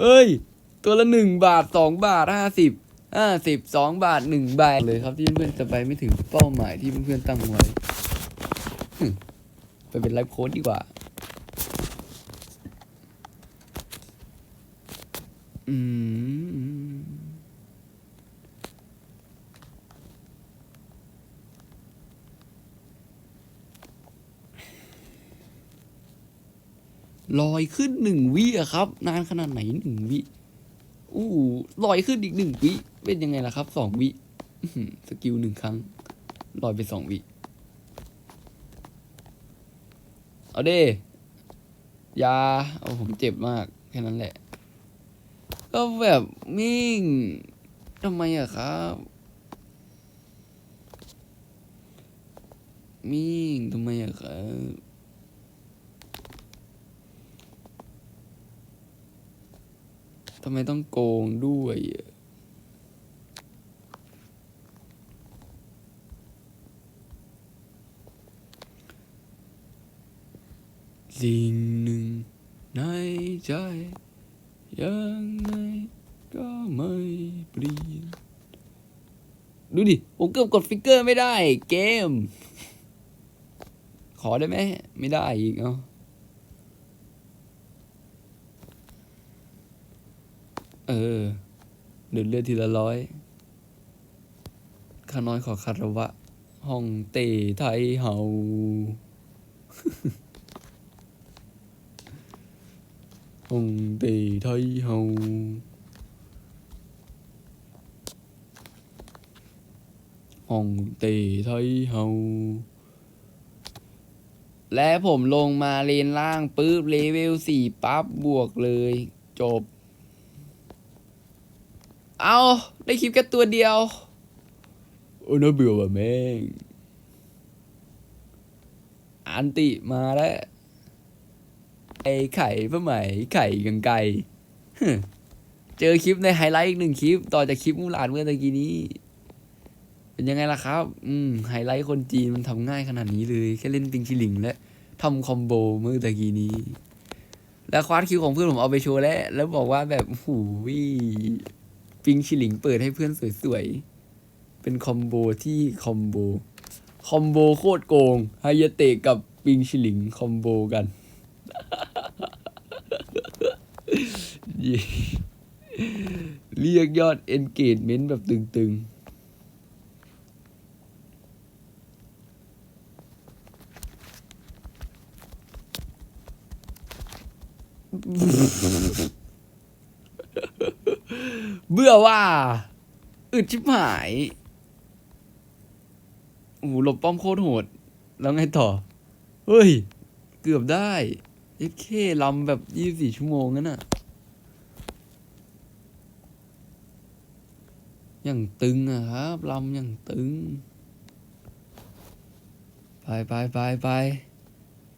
เอ้ย ตัวละหนึ่งบาทสองบาทห้าสิบห้าสิบสองบาทหนึ่งใบเลยครับที่เพื่อนจะไปไม่ถึงเป้าหมายที่เพื่อนตั้งไว้ไปเป็นไลฟ์โค้ดดีกว่า อืม ลอยขึ้นหนึ่งวิอะครับ นานขนาดไหนหนึ่งวิอู้ลอยขึ้นอีกหนึ่งวิ เป็นยังไงล่ะครับสองวิสกิลหนึ่งครั้ง ลอยไปสองวิ เอาเด้ยาเอาผมเจ็บมาก แค่นั้นแหละ ก็แบบมิ่งทำไมอะครับ มิ่งทำไมอะครับ ทำไมต้องโกงด้วยสิ่งหนึ่งในใจ ยังไงก็ไม่เปลี่ยน ดูดิ ผมเกือบกดฟิกเกอร์ไม่ได้ เกม ขอได้ไหม ไม่ได้อีกเนาะ เออเดือเลือดทีละร้อยข้าน้อยขอคารวะ ห้องเต้ไทยเฮาห้องเต้ไทยเฮาห้องเต้ไทยเฮาและผมลงมาเลนล่างปุ๊บเลเวลสี่ปั๊บบวกเลย จบ เอาได้คลิปแค่ตัวเดียว โอ้น่าเบื่อว่ะแม่งอันติมาแล้ว ไอ้ไข่ผ้าไหมไข่กังไก่เจอคลิปในไฮไลท์อีกหนึ่งคลิป ต่อจากคลิปมูลานเมื่อตะกี้นี้ เป็นยังไงล่ะครับ อืมไฮไลท์คนจีนมันทำง่ายขนาดนี้เลย แค่เล่นปิงชิลิงและทำคอมโบเมื่อตะกี้นี้ แล้วควาดคิวของเพื่อนผมเอาไปโชว์แล้ว แล้วบอกว่าแบบหูวิ ปิงชิลิงเปิดให้เพื่อนสวยๆ เป็นคอมโบที่คอมโบ คอมโบโคตรโกงไฮยเตะกับปิงชิลิงคอมโบกันเย้เรียกยอด engagement แบบตึงๆ เบื่อว่า อึดชิบหายโอ้โหหลบป้อมโคตรโหด แล้วไงต่อ เฮ้ย เกือบได้เอ็เคลำแบบยี่สี่ชั่วโมงนั่นน่ะอย่างตึงอะครับลำอย่างตึง ไปไปไปไป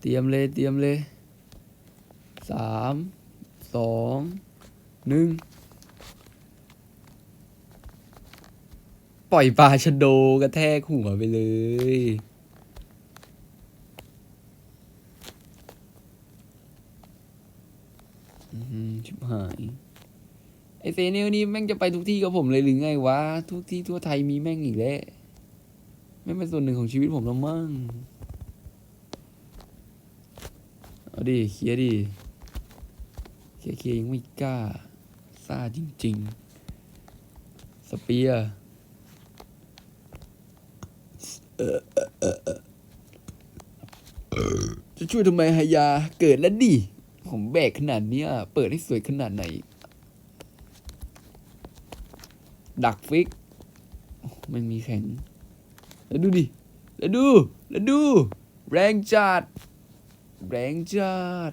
เตรียมเลยเตรียมเลยสามสองหนึ่ง ล่อยปลาชะโดกระแทกหัวไปเลย ชิบหาย ไอเซเนลนี่แม่งจะไปทุกที่กับผมเลยหรือไงวะ ทุกที่ทั่วไทยมีแม่งอีกแล้วไม่งเป็นส่วนหนึ่งของชีวิตผมแล้วมั้งเอาดิเคลียดิเคลียยังไม่กล้า ซ่าจริง ๆ สเปียร์ จะช่วยทำไมฮายาเกิดแล้วดิผมแบกขนาดเนี้ย เปิดให้สวยขนาดไหน ดักฟิกไม่มีแข็ง แล้วดูดิ แล้วดู แล้วดู แรงจัด แรงจัด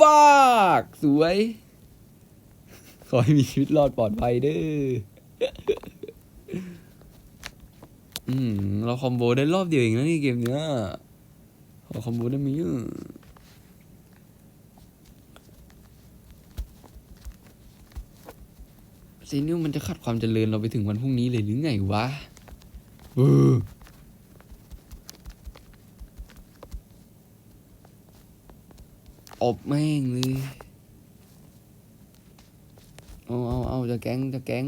ฟากสวย ขอให้มีชีวิตรอดปลอดภัยเด้ออืม เราคอมโบได้รอบเดียวเองนะนี่เกมเนี้ยขอคอมโบได้ไหมยซีนิวมันจะขัดความเจริญเราไปถึงวันพรุ่งนี้เลยหรือไงวะเออ อบแม่งเลยเอาเอาเอาจะแก๊งจะแก๊ง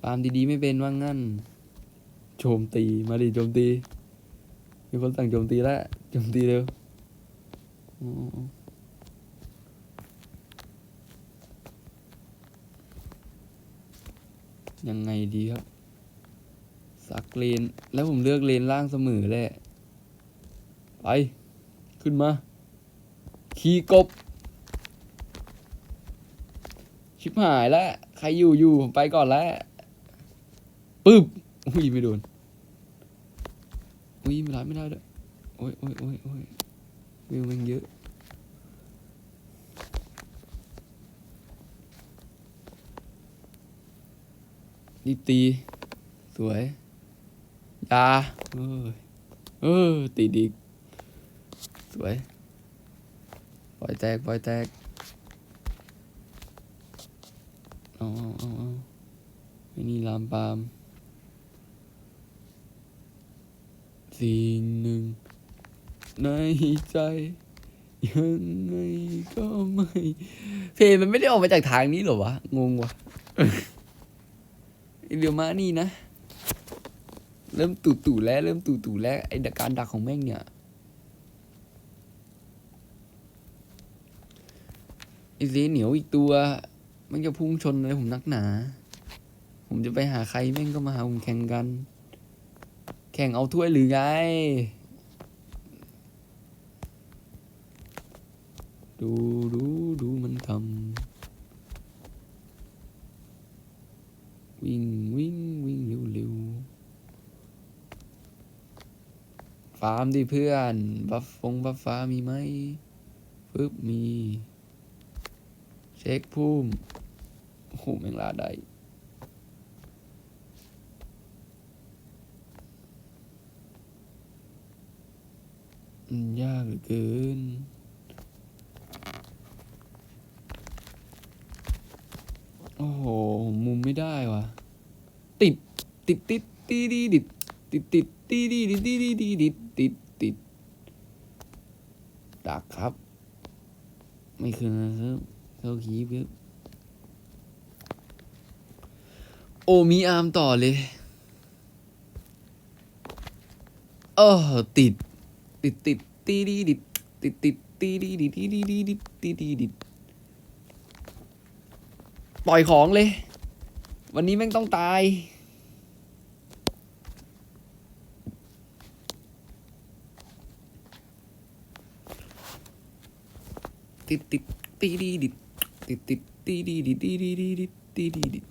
ฟาร์มดีๆไม่เป็นว่างั้นโจมตีมาดิโจมตีมีคนสั่งโจมตีแล้วโจมตีเร็วอ๋อยังไงดีครับ สักเลน แล้วผมเลือกเลนล่างเสมอแหละ ไป ขึ้นมา ขี่กบ ชิบหายแล้ว ใครอยู่อยู่ผมไปก่อนแล้วปึ๊บอุ้ยไม่โดนอุ้ยไม่ได้ไม่ได้ด้วยโอ้ยโอ้ยโอ้ยโอ้ยวิวมันเยอะรีบตี สวยยาเออเออตีดี สวย ล่อยแตกปล่อยแตกเอาเอาเอาเอาไอ้นี่ลามปาม สิ่งหนึ่ง ในใจ ยังไงก็ไม่ เพลงมันไม่ได้ออกมาจากทางนี้หรอวะ งงวะเรียวมานี่นะ เริ่มตู่ตู่แล้ว เริ่มตู่ตู่แล้ว ไอดักการดักของแม่งเนี่ย ไอ เซเหนียวอีกตัว มันจะพุ่งชนอะไรผมนักหนา ผมจะไปหาใครแม่งก็มาหาผมแข่งกัน แข่งเอาถ้วยหรือไง ดูดูดูมันทำวิ่งวิ่งวิ่งเร็วเร็วฟาร์มดิเพื่อน บัฟฟงบัฟฟ้ามีไหมปึ๊บมี เช็คพุ่มโอ้โหแมงลาได้มันยากเหลือเกินโอ้โห มุมไม่ได้ว่ะ ติด ติดติดตีดีดิดติดติดตีดีดิดตีดีดีดิดติดติดดักครับ ไม่คืนนะครับ เข้าคีบโอ้มีอาร์มต่อเลยเออติด ติดติดตีดีดิดติดติดตีดีดิดตีดีดิดตีดีดิดปล่อยของเลย วันนี้แม่งต้องตายติดติดตีดีดิด ติดติดตีดีดิดตีดีดิดตีดีดิด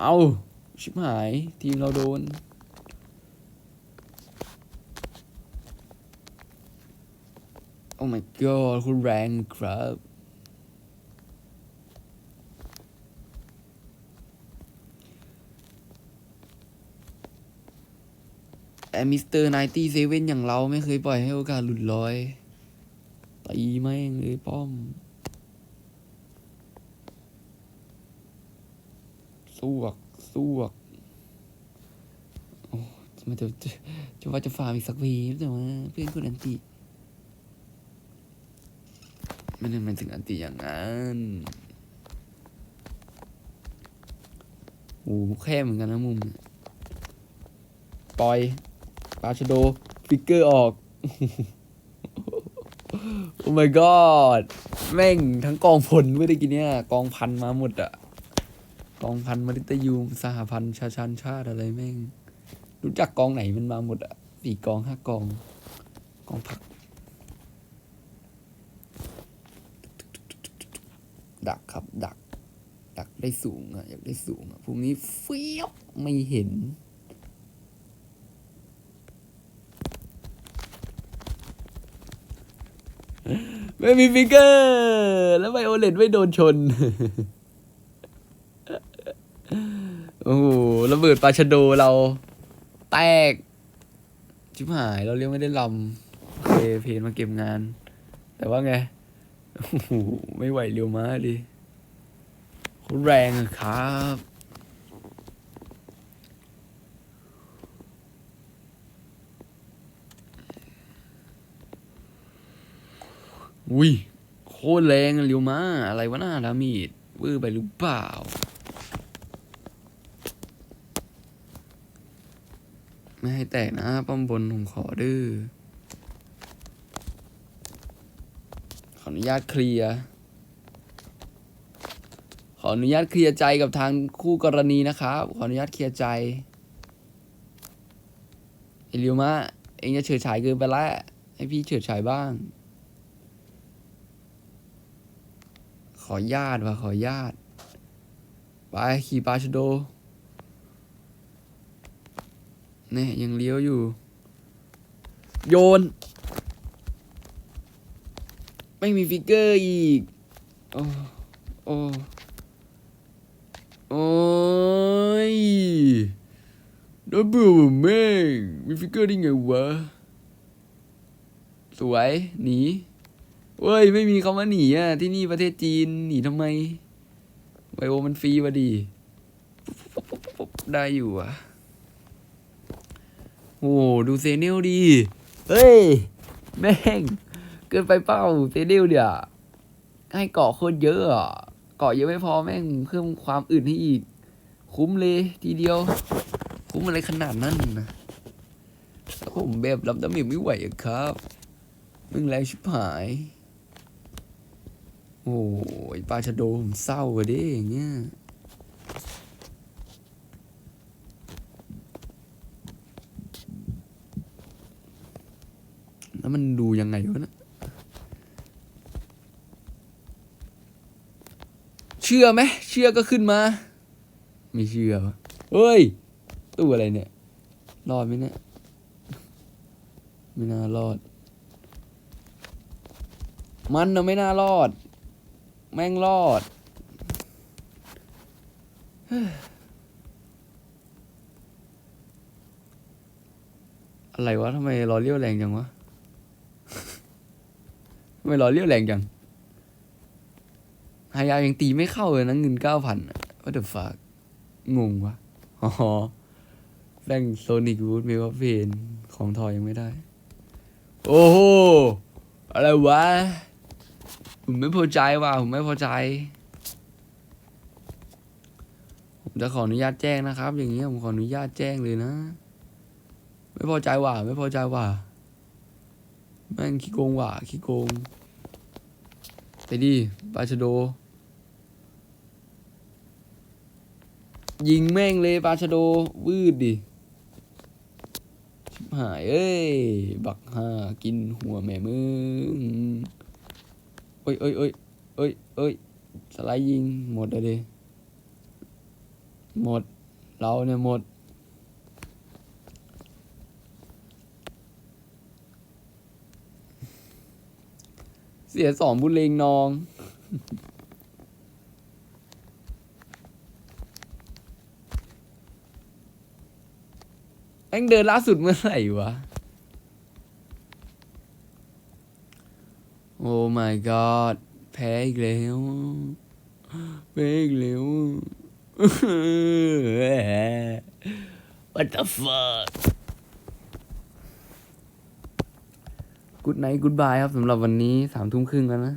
เอาชิบหาย ทีมเราโดน โอ้ my god คุณแรงครับแต่มิสเตอร์ไนตี้เซเว่นอย่างเราไม่เคยปล่อยให้โอกาสหลุดลอย ตีแม่งเลยป้อม สวก สวก โอ้มันจะจะจะว่าจะฟาร์มอีกสักวีแต่ว่าเพื่อนคนอันติไม่ได้มันถึงอันติอย่างนั้นโอ้แค่เหมือนกันนะมุม ปล่อย ปาชโด ฟิกเกอร์ออก โอ้ my god แม่งทั้งกองพลเมื่อกี้เนี่ย กองพันมาหมดอะกองพันมาริตยูมสหพันธ์ชาชันชาติอะไรแม่ง รู้จักกองไหนมันมาหมดอะสี่กองห้ากอง กองผักดักครับดักตักได้สูงอะอยากได้สูงอะพรุ่งนี้เฟี้ยวไม่เห็น ไม่มีฟิกเกอร์ แล้วไบโอเลตไม่โดนชน โอ้โหระเบิดปาชโดเรา แตก ชิบหาย เราเรียกไม่ได้ลำโอเคเพนมาเก็บงาน แต่ว่าไง โอ้โห ไม่ไหวเร็วมากดิคตรแรงครับ อุ้ยโคตรแรงอะเร็วมาอะไรวะหน้าดามีดวื้อไปหรือเปล่า ไม่ให้แตกนะ ป้อมบนผมขอดื้อขออนุญาตเคลียร์ขออนุญาตเคลียร์ใจกับทางคู่กรณีนะครับ ขออนุญาตเคลียร์ใจไอเริวมะเองจะเฉิดฉายเกินไปแล้วให้พี่เฉิดฉายบ้าง อญาตว่ะขอญาตไปขี่ปาชโดเนี่ยยังเลี้ยวอยู่ โยน ไม่มีฟิกเกอร์อีก โอ้ โอ้ โอ้ยดับเบิลแม่งมีฟิกเกอร์ได้ไงวะ สวย หนี เว้ยไม่มีคำว่าหนีอะที่นี่ประเทศจีนหนีทำไมไบโอมันฟรีวะดีได้อยู่อะโอ้ดูเซเนลดีเฮ้ย แม่ง เกินไปเป้าเซเนลเดี๋ยวให้เกาะโคตรเยอะอะเกาะเยอะไม่พอแม่งเพิ่มความอื่นให้อีก คุ้มเลยทีเดียว คุ้มอะไรขนาดนั้นนะแล้วผมแบบรับดาเมจไม่ไหวอะครับมึงแรงชิบหาย โอ้ยปลาชะโดผมเศร้าอะเด้อย่างเงี้ยแล้วมันดูยังไงวะเนะเชื่อไหมเชื่อก็ขึ้นมา ไม่เชื่อวะเฮ้ยตู้อะไรเนี่ย รอดไหมเนี่ย ไม่น่ารอด มันน่ะไม่น่ารอด แม่งรอด อะไรวะทำไมรอเลี้ยวแรงจังวะทำไมรอเลี้ยวแรงจังหายายังตีไม่เข้าเลยนะเงินเก้าพันว่าเดอะฟากงงวะอ๋อแม่งโซนิกวูดเมกเพนของทอยยังไม่ได้ โอ้โห อะไรวะ ผมไม่พอใจว่ะผมไม่พอใจ ผมจะขออนุญาตแจ้งนะครับ อย่างเงี้ผมขออนุญาตแจ้งเลยนะ ไม่พอใจว่ะไม่พอใจว่ะแม่งขี้โกงว่ะขี้โกง ไปดิปาชโด ยิงแม่งเลยปาชโด วืดดิหายเอ้ย บักห่ากินหัวแม่มึง อ้ยเอ้ยเอ้ยเอ้ยเอ้ยสไลด์ยิงหมดเลยดิหมด เราเนี่ยหมด เสียสองบุญเลงนอง แม่งเดินล่าสุดเมื่อไหร่วะ โอ้ my god แพ้อีกแล้วแพ้อีกแล้ว What the fuck กูดไนท์กูดบายครับสำหรับวันนี้สามทุ่มครึ่งแล้วนะ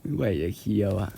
ไม่ไหวจะเคลียวอะ